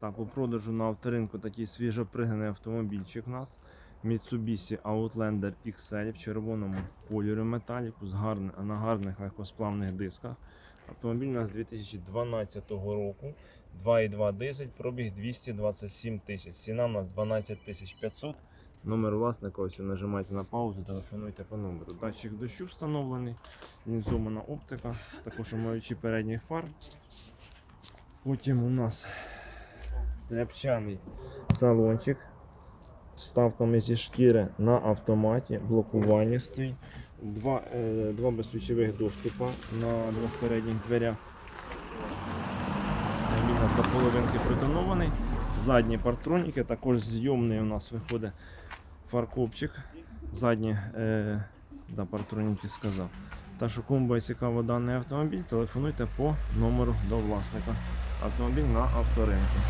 Так, у продажу на авторинку такий свіжопригнаний автомобільчик у нас. Mitsubishi Outlander XL в червоному кольорі металіку з гарни, на гарних легкосплавних дисках. Автомобіль у нас 2012 року. 2,2 дизель, пробіг 227 тисяч. Ціна у нас 12 тисяч 500. Номер власника, ось ви нажимаєте на паузу, телефонуйте по номеру. Датчик дощу встановлений, лінзована оптика, також омивачі передніх фар. Потім у нас тряпчаний салончик ставками зі шкіри на автоматі, блокування стоїть. Два, е, два безключових доступа на двох передніх дверях. Він до половинки притонований. Задні партроніки, також зйомний у нас виходить фаркопчик. Задні е, да, партроніки сказав. Так що кому буде цікаво даний автомобіль, телефонуйте по номеру до власника. Автомобіль на авторинку.